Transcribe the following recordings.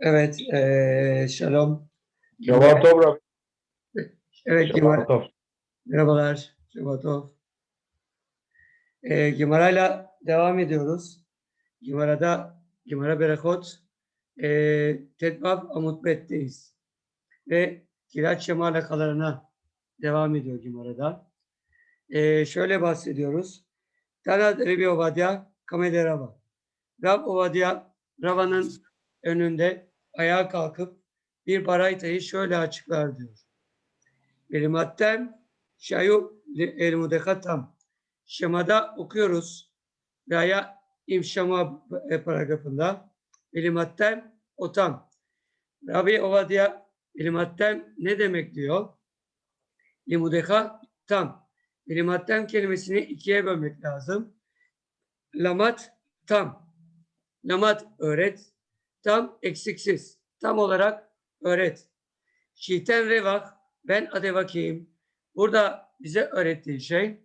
Evet. Shabbat Tov, Rabbi. Evet, Shabbat Tov. merhabalar. Shabbatov. Eee Gemara'yla devam ediyoruz. Gemara'da, Gemara Berechot, eee Tetvav Amutbet'teyiz. Ve Kirat Şema alakalarına devam ediyor Gemara'da. Eee şöyle bahsediyoruz. Tanad Rebi Obadya, Kamede Rava. Rab Obadya, Rava'nın önünde ayağa kalkıp bir baraytayı şöyle açıklar diyor. Belimatten şayu el mudekatam. Şemada okuyoruz. Veya imşama e, paragrafında. Belimatten otam. Rabbi Ovadya Belimatten ne demek diyor? Limudeka tam. Belimatten kelimesini ikiye bölmek lazım. Lamat tam. Lamat öğret. Tam eksiksiz. Tam olarak öğret. Şiten revah ben adevakiyim. Burada bize öğrettiği şey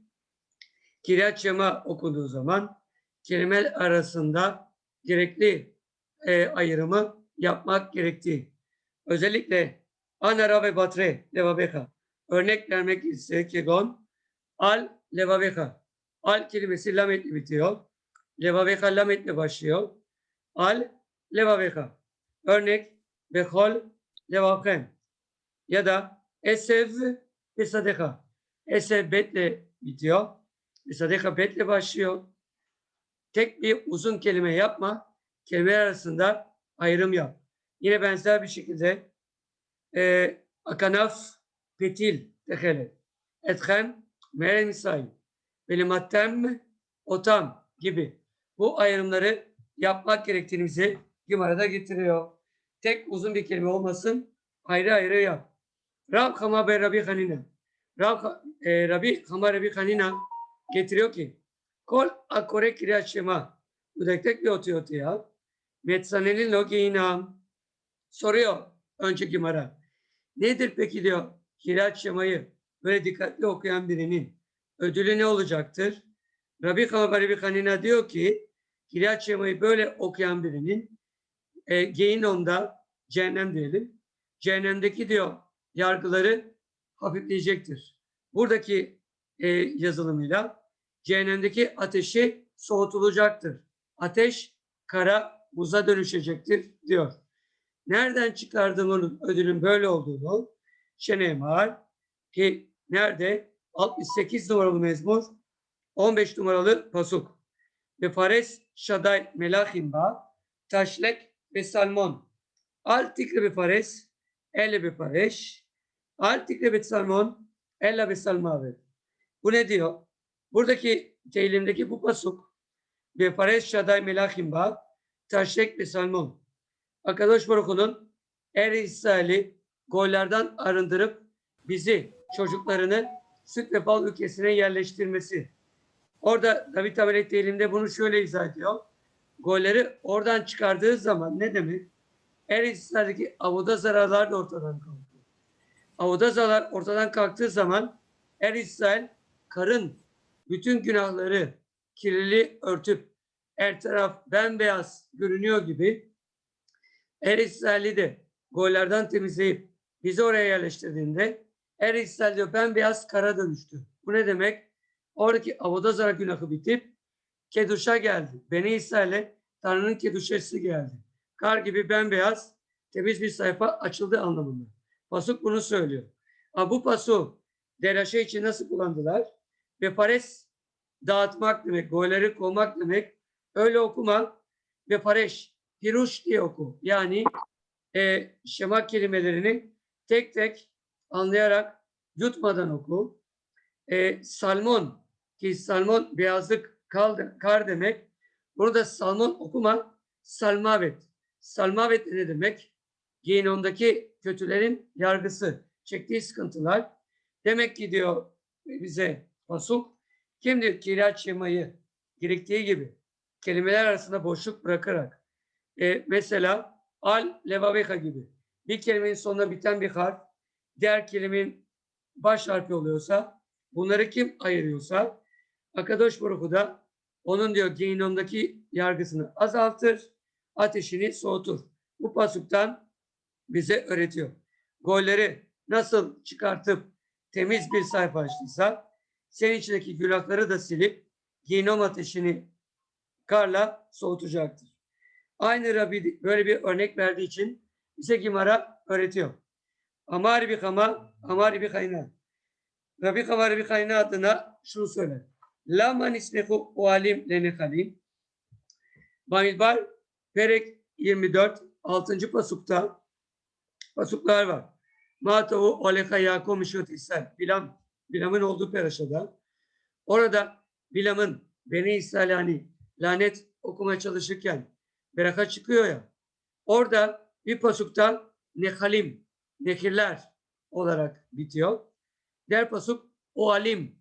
Kiryat Şema okunduğu zaman kelimeler arasında gerekli e, ayrımı yapmak gerektiği. Özellikle anara ve batre levabeha örnek vermek ise kegon al levabeha al kelimesi lametle bitiyor. Levabeha lametle başlıyor. Al levabeha örnek behol levabhem ya da esev ve sadeka. Esev betle bitiyor. Ve sadeka betle başlıyor. Tek bir uzun kelime yapma. Kelimeler arasında ayrım yap. Yine benzer bir şekilde e, akanaf petil tehele. Ethem mere misal. Belimattem otam gibi. Bu ayrımları yapmak gerektiğini Gimara'da getiriyor. Tek uzun bir kelime olmasın. Ayrı ayrı yap. Rab Hama be Rabbi Hanina. Rab, e, Rabbi Hama Rabbi Hanina getiriyor ki Kol akore kiryat şema. Bu tek tek bir otu otu ya. Metsanelin loginam. Soruyor önceki mara. Nedir peki diyor kiryat şemayı böyle dikkatli okuyan birinin ödülü ne olacaktır? Rabbi Hama Rabbi Hanina diyor ki kiryat şemayı böyle okuyan birinin e, Geinom'da cehennem diyelim. Cehennemdeki diyor yargıları hafifleyecektir. Buradaki e, yazılımıyla cehennemdeki ateşi soğutulacaktır. Ateş kara buza dönüşecektir diyor. Nereden çıkardım onun ödülün böyle olduğunu? Şenemar ki nerede? 68 numaralı mezmur 15 numaralı pasuk. Ve Fares Şaday Melahimba Taşlek ve Salmon. Al tikre be Fares elle be Fareş Al tikre be Salmon elle be Salmave. Bu ne diyor? Buradaki teyilimdeki bu pasuk ve Fares Şaday Melahimba Taşlek ve Salmon. Akadosh Baruch'un Er İsrail'i gollerden arındırıp bizi, çocuklarını süt ve bal ülkesine yerleştirmesi. Orada David Amelek elimde bunu şöyle izah ediyor. Golleri oradan çıkardığı zaman ne demek? Er İsrail'deki avuda zararlar da ortadan kalkıyor. Avuda zarar ortadan kalktığı zaman Er İsrail karın bütün günahları kirliliği örtüp her taraf bembeyaz görünüyor gibi Er İsrail'i de gollerden temizleyip bizi oraya yerleştirdiğinde Er İsrail diyor bembeyaz kara dönüştü. Bu ne demek? Oradaki Avodazara günahı bitip Keduş'a geldi. Beni İsrail'e Tanrı'nın Keduş'esi geldi. Kar gibi bembeyaz temiz bir sayfa açıldı anlamında. Pasuk bunu söylüyor. Ama bu pasu deraşe için nasıl kullandılar? Ve pares dağıtmak demek, golleri kovmak demek. Öyle okuma ve pareş, piruş diye oku. Yani e, şema kelimelerini tek tek anlayarak yutmadan oku. E, salmon ki salmon beyazlık kal, kar demek. Burada salmon okuma salmavet. Salmavet ne demek? Giyinondaki kötülerin yargısı, çektiği sıkıntılar. Demek ki diyor bize Pasuk, kim diyor kirat şemayı gerektiği gibi kelimeler arasında boşluk bırakarak e, mesela al levaveha gibi bir kelimenin sonuna biten bir harf diğer kelimenin baş harfi oluyorsa bunları kim ayırıyorsa Akadosh Baruch da onun diyor gehinomdaki yargısını azaltır, ateşini soğutur. bu pasuktan bize öğretiyor. Golleri nasıl çıkartıp temiz bir sayfa açtıysa senin içindeki günahları da silip ginom ateşini karla soğutacaktır. Aynı Rabbi böyle bir örnek verdiği için bize Gimara öğretiyor. Amar bir kama, amar bir kayna. Rabbi kama Rabbi kayna adına şunu söyler. La man ismehu o alim lenekalim. Bamidbar Perek 24 6. pasukta pasuklar var. Matavu oleka yakom işot İsrail. Bilam, Bilam'ın olduğu peraşada. Orada Bilam'ın Beni İsrail hani lanet okumaya çalışırken beraka çıkıyor ya. Orada bir pasukta nehalim, nekirler olarak bitiyor. Diğer pasuk o alim,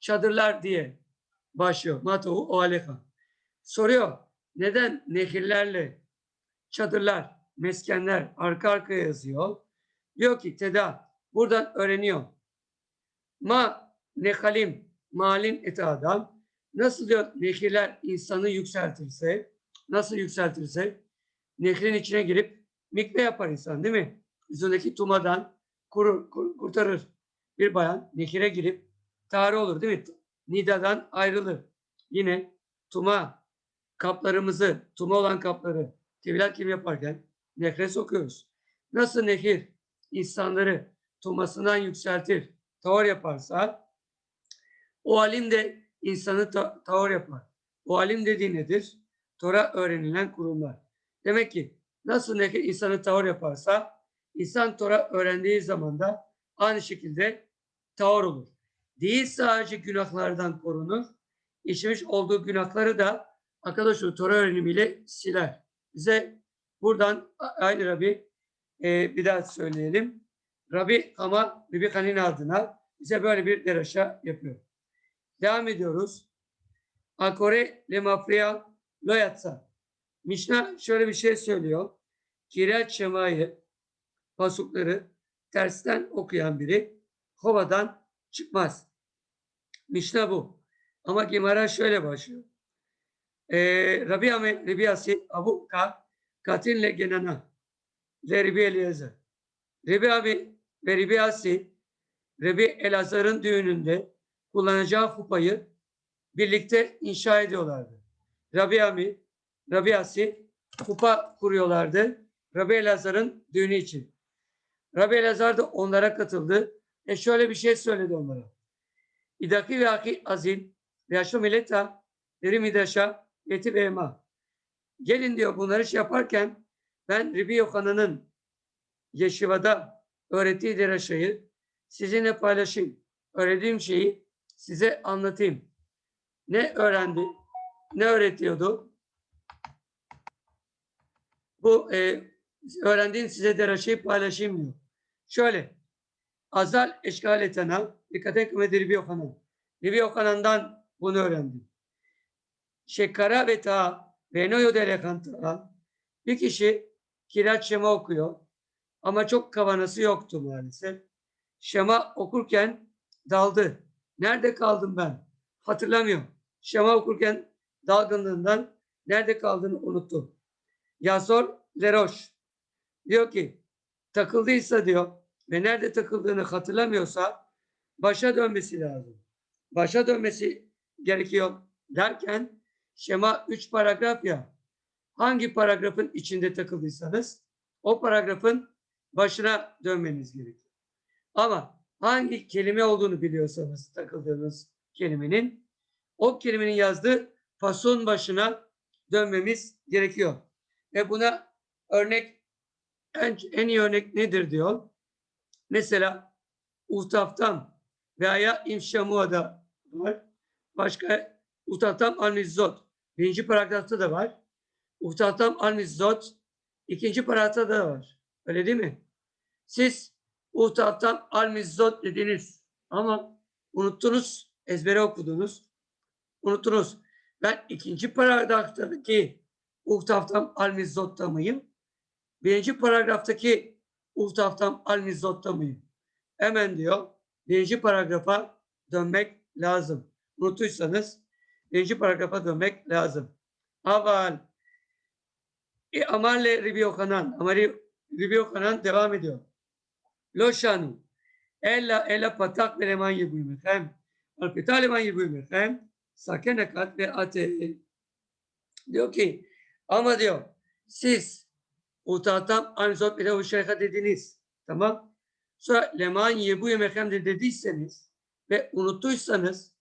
çadırlar diye başlıyor. Matavu o aleka. Soruyor neden nehirlerle çadırlar, meskenler arka arkaya yazıyor? Diyor ki Teda buradan öğreniyor. Ma nehalim, malin eti adam. Nasıl diyor nehirler insanı yükseltirse, nasıl yükseltirse nehrin içine girip mikve yapar insan değil mi? Yüzündeki tumadan kurur, kur- kurtarır. Bir bayan nehire girip tarih olur değil mi? Nidadan ayrılır. Yine tuma kaplarımızı, tuma olan kapları tiviler kim yaparken nehre sokuyoruz. Nasıl nehir insanları tumasından yükseltir, tavır yaparsa o alim de insanı ta- tavır yapar. O alim dediği nedir? Tora öğrenilen kurumlar. Demek ki nasıl nehir insanı tavır yaparsa insan Tora öğrendiği zaman da aynı şekilde tavır olur. Değil sadece günahlardan korunur, işlemiş olduğu günahları da arkadaşlar Tora öğrenimiyle siler. Bize buradan aynı Rabbi e, bir daha söyleyelim. Rabbi ama Bibi Kanin adına bize böyle bir deraşa yapıyor. Devam ediyoruz. Akore le mafriya lo yatsa. Mishnah şöyle bir şey söylüyor. Kiryat Şema'yı pasukları tersten okuyan biri kovadan çıkmaz. Mishnah bu. Ama Gemara şöyle başlıyor. Ee, Rabbi Ahmet Rabbi Asi Abu Ka Katinle Genana ve Rabbi Eliezer. Rabbi abi ve Rabbi Asi Rabbi Elazar'ın düğününde kullanacağı kupayı birlikte inşa ediyorlardı. Rabbi Ami, Rabbi Asi kupa kuruyorlardı. Rabbi Elazar'ın düğünü için. Rabbi Elazar da onlara katıldı. E şöyle bir şey söyledi onlara. İdaki ve aki azil ve yaşlı milleta deri midaşa yetip ema. Gelin diyor bunları şey yaparken ben Ribi Yohanan'ın Yeşiva'da öğrettiği deraşayı sizinle paylaşayım. Öğrettiğim şeyi size anlatayım. Ne öğrendi? Ne öğretiyordu? Bu e, öğrendiğim size deraşayı paylaşayım diyor. Şöyle. Azal eşgal etena dikkat etmedi Ribi Yohanan. Ribi Yohanan'dan bunu öğrendim. Şekara ve ta ve noyo bir kişi Kirat Şema okuyor ama çok kavanası yoktu maalesef. Şema okurken daldı. Nerede kaldım ben? Hatırlamıyorum. Şema okurken dalgınlığından nerede kaldığını unuttu. Yasor Leroş diyor ki takıldıysa diyor ve nerede takıldığını hatırlamıyorsa başa dönmesi lazım. Başa dönmesi gerekiyor derken şema 3 paragraf ya. Hangi paragrafın içinde takıldıysanız o paragrafın başına dönmeniz gerekiyor. Ama hangi kelime olduğunu biliyorsanız takıldığınız kelimenin o kelimenin yazdığı fason başına dönmemiz gerekiyor. Ve buna örnek en, en iyi örnek nedir diyor. Mesela Uhtaftam veya İmşamua'da var. Başka Uhtaftam Al-Mizzot. Birinci paragrafta da var. Uhtaftam Al-Mizzot ikinci paragrafta da var. Öyle değil mi? Siz Uhtaftam Al-Mizzot dediniz ama unuttunuz, ezbere okudunuz. Unuttunuz. Ben ikinci paragraftaki Uhtaftam Al-Mizzot'ta mıyım? Birinci paragraftaki Uhtaftam Al-Mizzot'ta mıyım? Hemen diyor birinci paragrafa dönmek lazım. Unuttuysanız birinci paragrafa dönmek lazım. Aval E, Amarle Ribi. Amari Ribi Yohanan devam ediyor. Lo şanu. Ella ella patak ve leman yibuymehem. Al pita leman yibuymehem. Sakene kat ve ate. Diyor ki ama diyor siz utatam anzot bile uşayha dediniz. Tamam. Sonra leman yibuymehem de dediyseniz ve unuttuysanız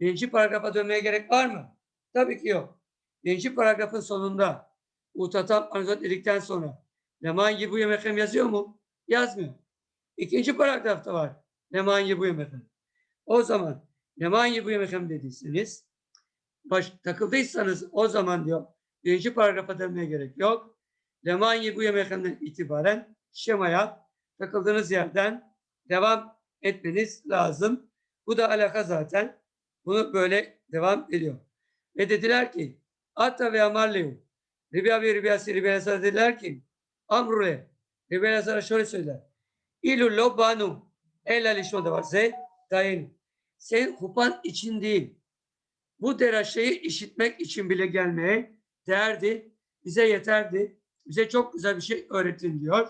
birinci paragrafa dönmeye gerek var mı? Tabii ki yok. Birinci paragrafın sonunda utatam anzot dedikten sonra leman yibuymehem yazıyor mu? Yazmıyor. İkinci paragrafta var. Leman yibuymehem. O zaman leman yibuymehem dediyseniz baş, takıldıysanız o zaman diyor birinci paragrafa dönmeye gerek yok. Leman yibuyemehemden itibaren şemaya takıldığınız yerden devam etmeniz lazım. Bu da alaka zaten. Bunu böyle devam ediyor. Ve dediler ki Atta ve Amarleyu Ribiya ve Ribiyası Ribiyası dediler ki Amrule Ribiyası şöyle söyler. İlu lo banu ella lişmada var. Ze dayin. Sen hupan için değil. Bu deraşayı işitmek için bile gelmeye değerdi. Bize yeterdi. Bize çok güzel bir şey öğretin diyor.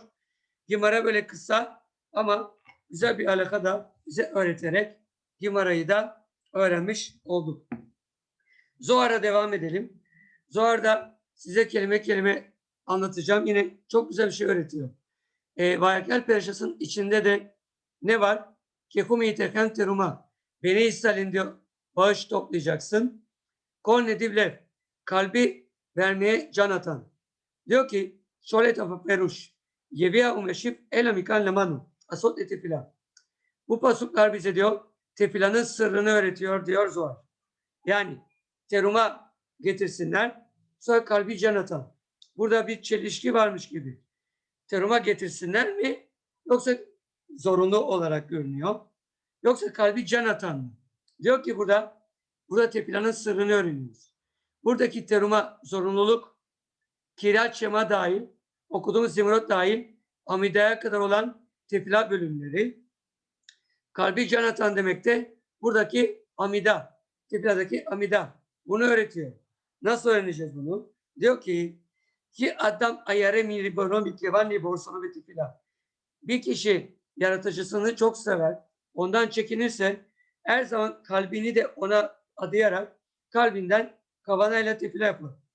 Gimara böyle kısa ama güzel bir alaka da bize öğreterek Gimara'yı da öğrenmiş olduk. Zohar'a devam edelim. Zohar'da size kelime kelime anlatacağım. Yine çok güzel bir şey öğretiyor. E, Vayakel Perşas'ın içinde de ne var? Kehum iteken teruma. Beni İsrail'in diyor bağış toplayacaksın. Kol nedivlev. Kalbi vermeye can atan. Diyor ki şöyle tafa peruş. Yeviya umeşif elamikan lemanu. Asot etefila. Bu pasuklar bize diyor tefilanın sırrını öğretiyor diyor Zohar. Yani teruma getirsinler sonra kalbi can atan. Burada bir çelişki varmış gibi. Teruma getirsinler mi yoksa zorunlu olarak görünüyor. Yoksa kalbi can atan mı? Diyor ki burada burada tefilanın sırrını öğreniyoruz. Buradaki teruma zorunluluk Kirat Şema dahil, okuduğumuz Zimrot dahil Amide'ye kadar olan tefila bölümleri kalbi can atan demek de buradaki amida, tefiladaki amida. Bunu öğretiyor. Nasıl öğreneceğiz bunu? Diyor ki ki adam ayare mi ribono miklevan liborsonu ve tefila. Bir kişi yaratıcısını çok sever, ondan çekinirse her zaman kalbini de ona adayarak kalbinden kavanayla tefila yapar.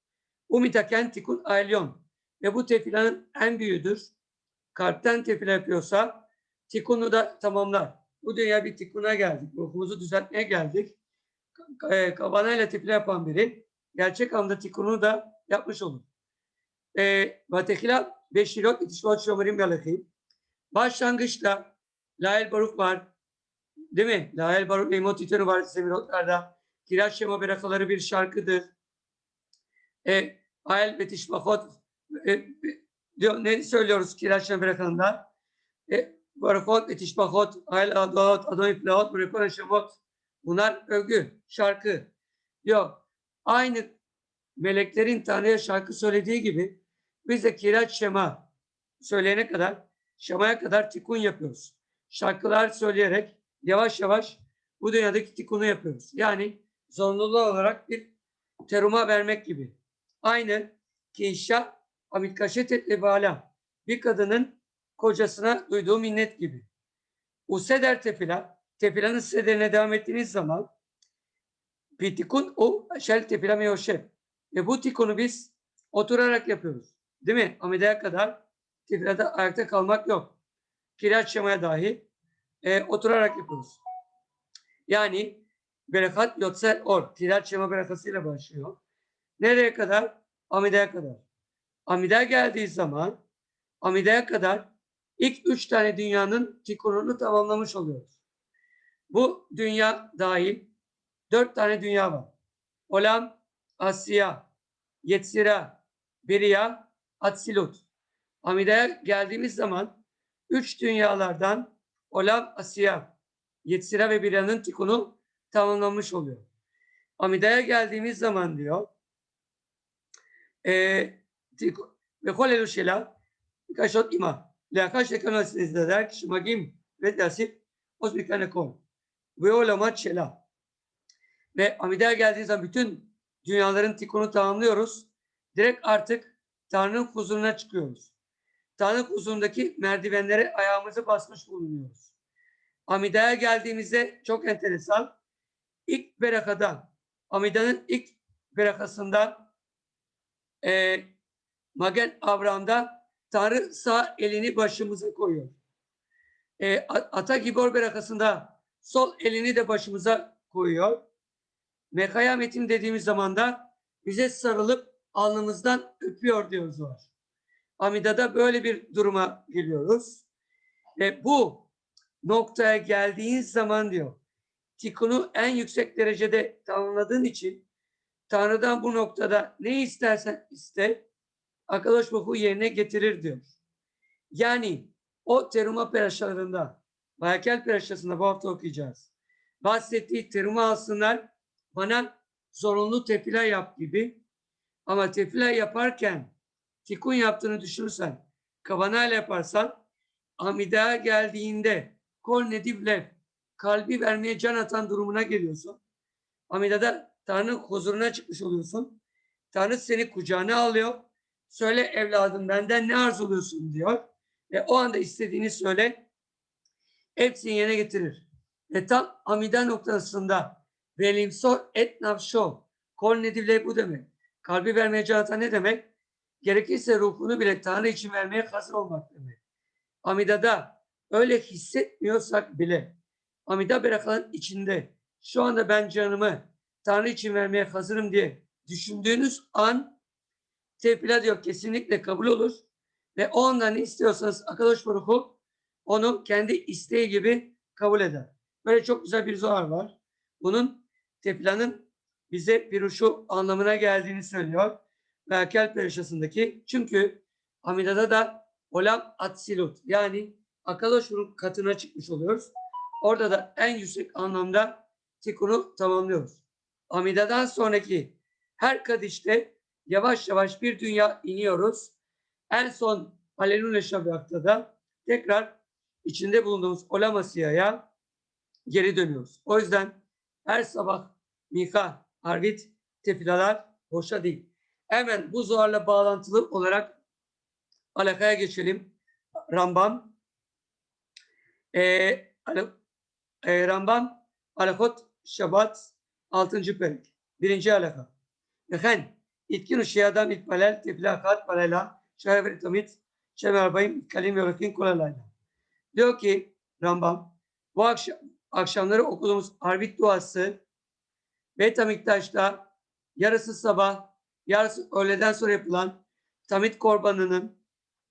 Umitaken tikun ailyon. Ve bu tefilanın en büyüğüdür. Kalpten tefila yapıyorsa tikunu da tamamlar. Bu dünya bir tikuna geldik. Ruhumuzu düzeltmeye geldik. E, kavanayla tefila yapan biri gerçek anlamda tikunu da yapmış olur. Vatehila beşirot itişvat şomerim yalakim. Başlangıçta Lael Baruk var. Değil mi? Lael Baruk ve İmot İtönü var Semirotlar'da. Kiraz Şema Berakaları bir şarkıdır. E, Ael ve Tişbahot e, diyor, ne söylüyoruz Kiraz Şema Berakalarında? E, Barakot ve Tişbahot, Ael Adot, Adon İflahot, Barakot Şemot. Bunlar övgü, şarkı. Yok. Aynı meleklerin Tanrı'ya şarkı söylediği gibi biz de Kiraz Şema söyleyene kadar Şama'ya kadar tikun yapıyoruz. Şarkılar söyleyerek yavaş yavaş bu dünyadaki tikunu yapıyoruz. Yani zorunluluğu olarak bir teruma vermek gibi. Aynı ki inşa amikaşet lebala bir kadının kocasına duyduğu minnet gibi. Useder tefila, tefilanın sederine devam ettiğiniz zaman pitikun o şel tefila meyoşef. Ve bu tikunu biz oturarak yapıyoruz. Değil mi? Amidaya kadar tefilada ayakta kalmak yok. Kireç şemaya dahi e, oturarak yapıyoruz. Yani berekat yotsel or. Kireç şema berekasıyla başlıyor. Nereye kadar? Amidaya kadar. Amidaya geldiği zaman Amidaya kadar ilk üç tane dünyanın tikununu tamamlamış oluyoruz. Bu dünya dahil dört tane dünya var. Olam, Asya, Yetzira, Beriya, Atsilut. Amida'ya geldiğimiz zaman üç dünyalardan Olam, Asya, Yetzira ve Beriya'nın tikunu tamamlanmış oluyor. Amida'ya geldiğimiz zaman diyor ve kolelu şela kaşot ima leakaş ekonomisini izleder kişi magim ve dasip osbikane kol ve olamat şela ve Amida'ya geldiği zaman bütün dünyaların tikunu tamamlıyoruz. Direkt artık Tanrı'nın huzuruna çıkıyoruz. Tanrı huzurundaki merdivenlere ayağımızı basmış bulunuyoruz. Amida'ya geldiğimizde çok enteresan. İlk berakada, Amida'nın ilk berakasında e, Magen Avram'da Tanrı sağ elini başımıza koyuyor. E, A- Ata Gibor berakasında sol elini de başımıza koyuyor. Mekaya metin dediğimiz zaman da bize sarılıp alnımızdan öpüyor diyoruz var. Amida'da böyle bir duruma geliyoruz. Ve bu noktaya geldiğin zaman diyor, tikunu en yüksek derecede tamamladığın için Tanrı'dan bu noktada ne istersen iste, arkadaş bu yerine getirir diyor. Yani o teruma peraşalarında, Bayakel peraşasında bu hafta okuyacağız. Bahsettiği teruma alsınlar, bana zorunlu tefila yap gibi. Ama tefila yaparken tikun yaptığını düşünürsen, kavanayla yaparsan, amidaya geldiğinde kol nedivle kalbi vermeye can atan durumuna geliyorsun. Amidada Tanrı huzuruna çıkmış oluyorsun. Tanrı seni kucağına alıyor. Söyle evladım benden ne arzuluyorsun diyor. Ve o anda istediğini söyle. Hepsini yerine getirir. Ve tam amida noktasında velimsor et nafşo. Kol nedivle bu demek. Kalbi vermeye can atan ne demek? Gerekirse ruhunu bile Tanrı için vermeye hazır olmak demek. Amidada öyle hissetmiyorsak bile Amida bırakanın içinde şu anda ben canımı Tanrı için vermeye hazırım diye düşündüğünüz an tefila diyor kesinlikle kabul olur. Ve o anda ne istiyorsanız arkadaş ruhu onu kendi isteği gibi kabul eder. Böyle çok güzel bir zuhar var. Bunun tefilanın bize bir uşu anlamına geldiğini söylüyor. Merkel Perişası'ndaki. Çünkü Amida'da da Olam Atsilut yani Akaloşur'un katına çıkmış oluyoruz. Orada da en yüksek anlamda tikunu tamamlıyoruz. Amida'dan sonraki her kadişte yavaş yavaş bir dünya iniyoruz. En son Haleluya Şabiak'ta da tekrar içinde bulunduğumuz Olamasiya'ya geri dönüyoruz. O yüzden her sabah Mika, Arvit, tefilalar boşa değil. Hemen bu zuharla bağlantılı olarak alakaya geçelim. Rambam. Al- e, Rambam Alakot Şabat 6. perek. Birinci alaka. Ehen itkin ışıyadan itbalel teflakat palela şahevri tamit şemerbayim kalim yorakin kolalayla. Diyor ki Rambam bu akşam, akşamları okuduğumuz Arvit duası Beit Amiktaş'ta yarısı sabah, yarısı öğleden sonra yapılan tamit korbanının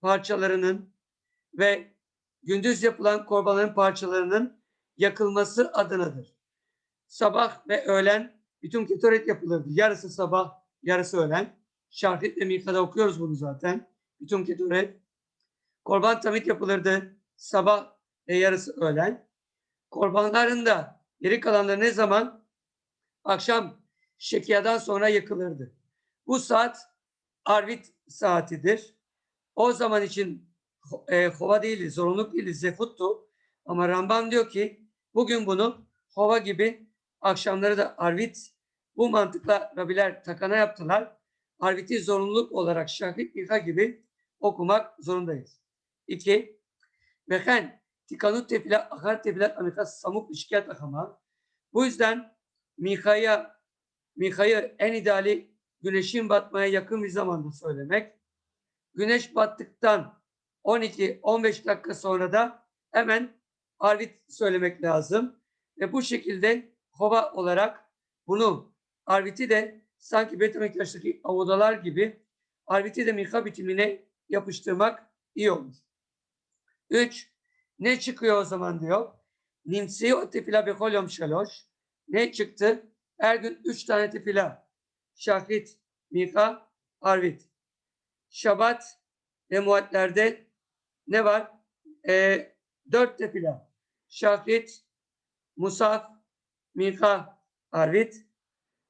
parçalarının ve gündüz yapılan korbanların parçalarının yakılması adınadır. Sabah ve öğlen bütün ketoret yapılırdı. Yarısı sabah, yarısı öğlen. Şarkit ve Mika'da okuyoruz bunu zaten. Bütün ketoret. Korban tamit yapılırdı. Sabah ve yarısı öğlen. Korbanların da geri kalanları ne zaman? Akşam şekiyadan sonra yakılırdı. Bu saat Arvit saatidir. O zaman için e, hova değildi, zorunluluk değildi, zefuttu. Ama Ramban diyor ki bugün bunu hova gibi akşamları da Arvit bu mantıkla Rabiler takana yaptılar. Arvit'i zorunluluk olarak şahit İlha gibi okumak zorundayız. İki, Mehen tikanut tefila akar tefilat amikas samuk işkiyat akama. Bu yüzden Mika'ya Mika'yı en ideali güneşin batmaya yakın bir zamanda söylemek. Güneş battıktan 12-15 dakika sonra da hemen Arvit söylemek lazım. Ve bu şekilde hova olarak bunu Arvit'i de sanki Betamiktaş'taki avodalar gibi Arvit'i de Mika bitimine yapıştırmak iyi olur. 3. Ne çıkıyor o zaman diyor. Nimsi o tefila bekolyom şaloş. Ne çıktı? Her gün üç tane tefila. Şahit, Mika, Arvit. Şabat ve muatlerde ne var? Ee, dört tefila. Şahit, Musaf, Mika, Arvit.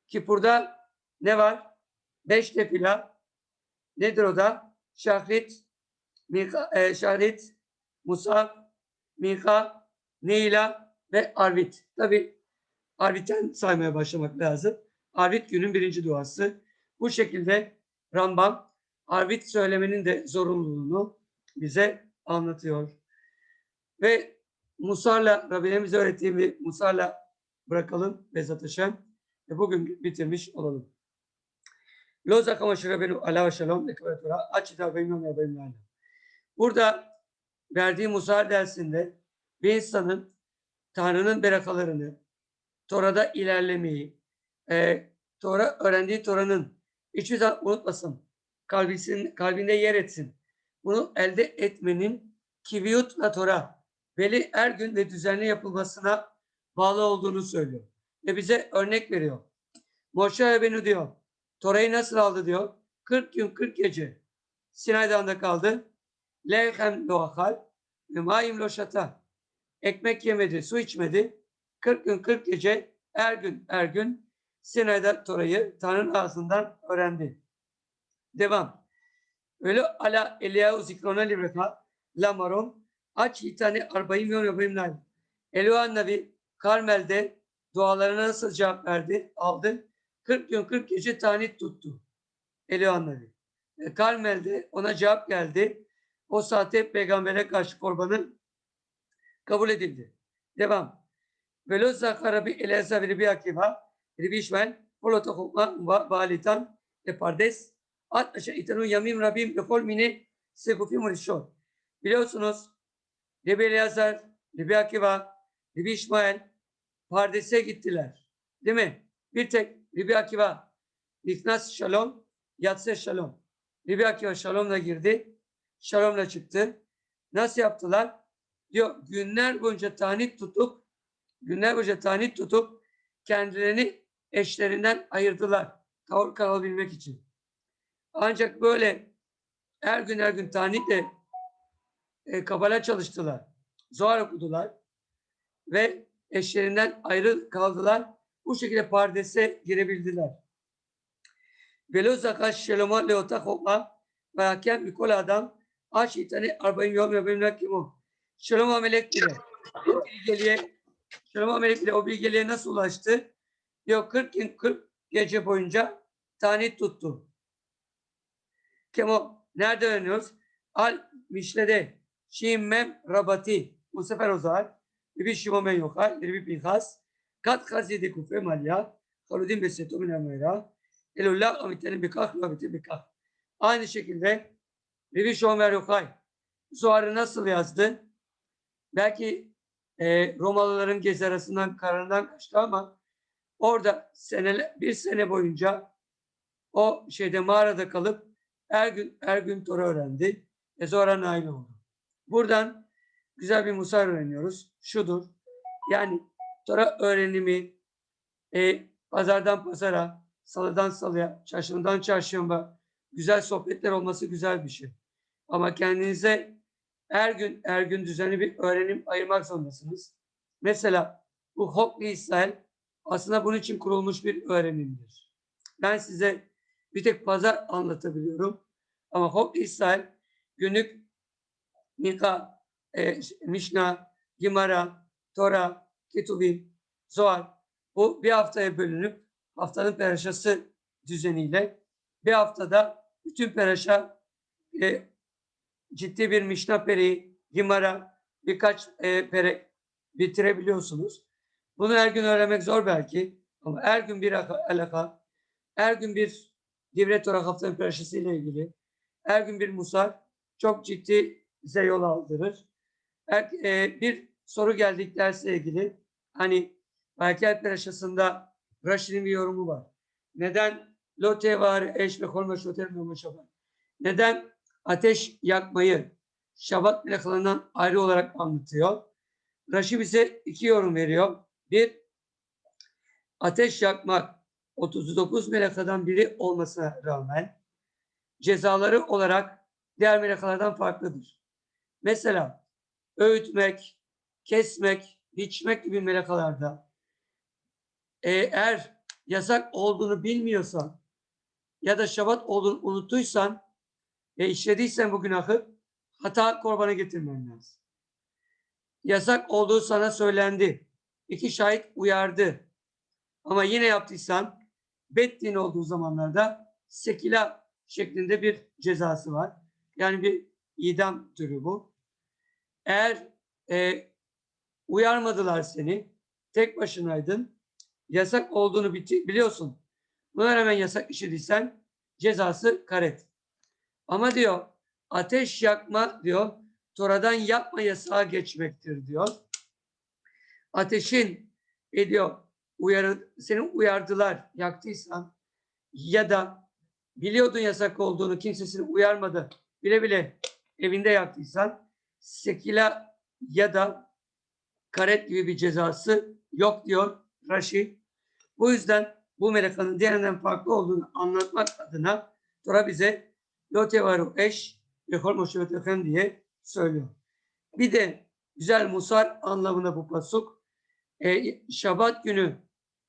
Kipur'da ne var? Beş tefila. Nedir o da? Şahit, Mika, e, Şahit, Musaf, Mika, Neila ve Arvit. Tabi Arvit'ten saymaya başlamak lazım. Arvit günün birinci duası. Bu şekilde Rambam arvit söylemenin de zorunluluğunu bize anlatıyor. Ve Musa'la Rabbilerimize öğrettiği bir Musa'la bırakalım Bezat Hashem. Ve bugün bitirmiş olalım. Loza kamaşıra benu ala ve şalom ve kıvretura açıda benim ve benim Burada verdiği Musa dersinde bir insanın Tanrı'nın berakalarını, Tora'da ilerlemeyi, e, Tora öğrendiği Tora'nın hiçbir zaman unutmasın, kalbisin, kalbinde yer etsin. Bunu elde etmenin kiviyutla Tora, belli her gün ve düzenli yapılmasına bağlı olduğunu söylüyor. Ve bize örnek veriyor. Moşe beni diyor, Tora'yı nasıl aldı diyor. 40 gün 40 gece Sinay Dağı'nda kaldı. Levhem loakal ve mayim loşata. Ekmek yemedi, su içmedi. 40 gün 40 gece her gün her gün Sinay'da Tora'yı Tanrı'nın ağzından öğrendi. Devam. Öyle ala Eliyahu zikrona libreka lamarom aç hitane arbayim yon yapayım nal. Eliyahu Nabi Karmel'de dualarına nasıl cevap verdi? Aldı. 40 gün 40 gece tanit tuttu. Nabi. E, Karmel'de ona cevap geldi. O saatte peygambere karşı korbanı kabul edildi. Devam. Velo zakara bi eleza ve bi akiba Ribi İşmael Polota hukma balitan e pardes at itanu yamim rabim ve kol mine sekufi murişon. Biliyorsunuz Ribi Elazar, Ribi Akiva, Ribi İşmael Pardes'e gittiler. Değil mi? Bir tek Ribi Akiva Niknas Shalom, Yatse Shalom. Ribi Akiva Shalom'la girdi. Shalom'la çıktı. Nasıl yaptılar? Diyor günler boyunca tanit tutup günler boyunca tanit tutup kendilerini eşlerinden ayırdılar. Tavır kalabilmek için. Ancak böyle her gün her gün tanitle e, kabala çalıştılar. Zohar okudular. Ve eşlerinden ayrı kaldılar. Bu şekilde pardese girebildiler. Velo zakat şeloma leota hokma ve hakem mikol adam aç itani arbayın yol ve benimle kim o? Şeloma melek bile bilgeliğe Şeloma melek bile o bilgeliğe nasıl ulaştı? Yok 40 gün 40 gece boyunca tanit tuttu. Kemo nerede öğreniyoruz? Al Mişle'de Şimmem Rabati bu sefer o zaman bir Şimomen Yokal bir Pinhas Kat Hazidi Kufe Malya Haludin Beseto Minamera Elullah Amitlerin Bikah Amitlerin Bikah Aynı şekilde Ribi Şomer Yokay Zuhar'ı nasıl yazdı? Belki e, Romalıların gezi arasından kararından kaçtı ama orada senele, bir sene boyunca o şeyde mağarada kalıp her gün her gün Tora öğrendi. E sonra oldu. Buradan güzel bir Musa öğreniyoruz. Şudur. Yani Tora öğrenimi e, pazardan pazara, salıdan salıya, çarşımdan çarşamba güzel sohbetler olması güzel bir şey. Ama kendinize her gün her gün düzenli bir öğrenim ayırmak zorundasınız. Mesela bu Hokli İsrail aslında bunun için kurulmuş bir öğrenimdir. Ben size bir tek pazar anlatabiliyorum. Ama Hokli İsrail günlük Mika, e, Mişna, Gimara, Tora, Ketuvim, Zohar bu bir haftaya bölünüp haftanın peraşası düzeniyle bir haftada bütün peraşa e, ciddi bir Mişna peri, Gimara birkaç e, pere bitirebiliyorsunuz. Bunu her gün öğrenmek zor belki ama her gün bir alaka, her gün bir Divre Tora haftanın peraşası ile ilgili, her gün bir musar çok ciddi size yol aldırır. E, bir soru geldik dersle ilgili. Hani Baykel Peraşası'nda Raşid'in bir yorumu var. Neden lote var eş ve kolma lote şabat? Neden ateş yakmayı şabat melekalarından ayrı olarak anlatıyor? Raşid bize iki yorum veriyor. Bir, ateş yakmak 39 melekadan biri olmasına rağmen cezaları olarak diğer melekalardan farklıdır. Mesela öğütmek, kesmek, biçmek gibi melekalarda eğer yasak olduğunu bilmiyorsan ya da şabat olduğunu unuttuysan ve işlediysen bu günahı hata korbanı getirmen lazım. Yasak olduğu sana söylendi. İki şahit uyardı. Ama yine yaptıysan Bettin olduğu zamanlarda sekila şeklinde bir cezası var. Yani bir idam türü bu. Eğer e, uyarmadılar seni, tek başınaydın, yasak olduğunu biliyorsun. Buna rağmen yasak işlediysen cezası karet. Ama diyor ateş yakma diyor Tora'dan yapma yasağı geçmektir diyor. Ateşin ediyor uyarı, seni uyardılar yaktıysan ya da biliyordun yasak olduğunu kimse seni uyarmadı bile bile evinde yaktıysan sekila ya da karet gibi bir cezası yok diyor Raşi. Bu yüzden bu melekanın diğerinden farklı olduğunu anlatmak adına Tora bize Lotevaru eş Yehol Moshe diye söylüyor. Bir de güzel musar anlamına bu pasuk. E, Şabat günü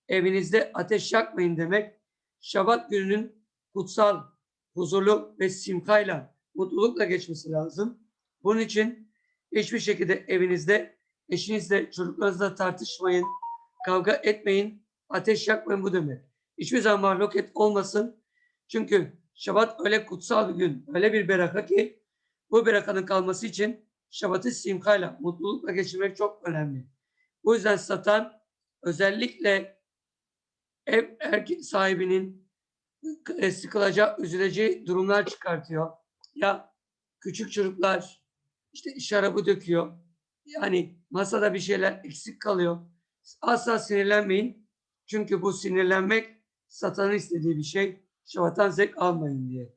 evinizde ateş yakmayın demek. Şabat gününün kutsal, huzurlu ve simkayla, mutlulukla geçmesi lazım. Bunun için hiçbir şekilde evinizde eşinizle, çocuklarınızla tartışmayın, kavga etmeyin, ateş yakmayın bu demek. Hiçbir zaman mahluket olmasın. Çünkü Şabat öyle kutsal bir gün, öyle bir beraka ki bu berakanın kalması için Şabat'ı simkayla, mutlulukla geçirmek çok önemli. Bu yüzden satan özellikle ev erkek sahibinin e, sıkılacağı, üzüleceği durumlar çıkartıyor. Ya küçük çocuklar işte şarabı döküyor. Yani masada bir şeyler eksik kalıyor. Asla sinirlenmeyin. Çünkü bu sinirlenmek satanın istediği bir şey. Şabattan zevk almayın diye.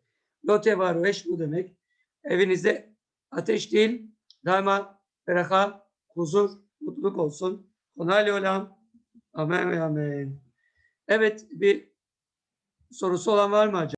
Lote var eş bu demek. Evinizde ateş değil, daima ferah, huzur, mutluluk olsun. Konali olam. Amen ve amen. Evet bir sorusu olan var mı acaba?